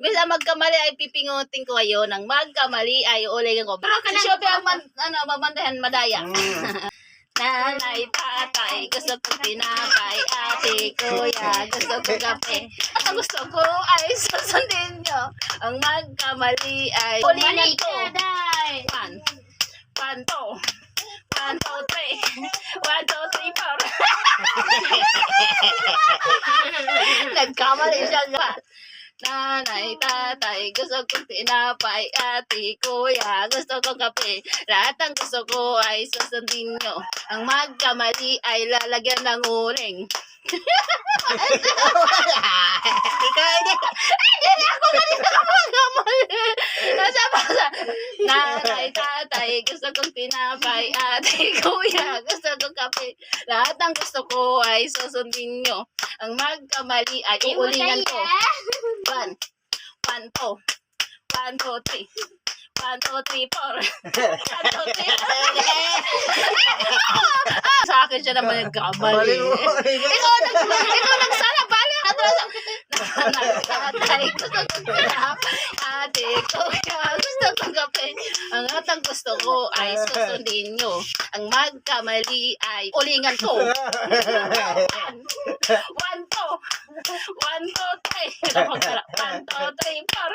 Bisa magkamali ay pipingutin ko kayo. Nang magkamali ay uuligan ko. Pero ka Si na- Shopee ang man, ano, mamandahan madaya. Mm. Nanay, tatay, gusto ko tinapay, ate, kuya, gusto ko kape. At ang gusto ko ay susundin nyo. Ang magkamali ay ulingan Mali ko. day. One, one, two, one, two, three, one, two, three, four. Nagkamali siya nga. Nanay, tatay, gusto ko tinapay, ate, kuya, gusto ko kape. Lahat ng gusto ko ay susundin nyo. Ang magkamali ay lalagyan ng uling. Ikaw hindi. Hindi ako kanina magkamali. Nasa basa. Nanay, tatay, gusto kong tinapay, ate, kuya, gusto ko kape. Lahat ng gusto ko ay susundin nyo. Ang magkamali ay uulingan ko. One, one, two, one, two, three. One, two, three, four. One, two, three, Sa akin siya naman nagkamali. ikaw nag ikaw nagsala. Bali gusto ko. Tinapay ate kuya gusto ko kape ang atang gusto ko ay susundin nyo. Ang magkamali ay ulingan ko one one two one two three one two three four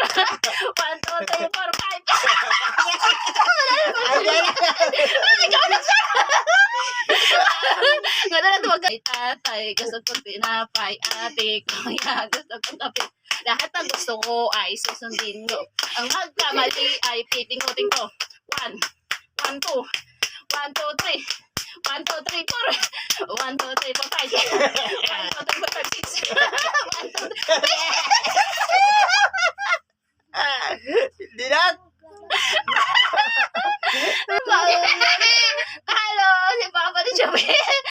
one two. Three. Four. Five. Ikaw nagsala Gano'n na tuwag kay. Yeah.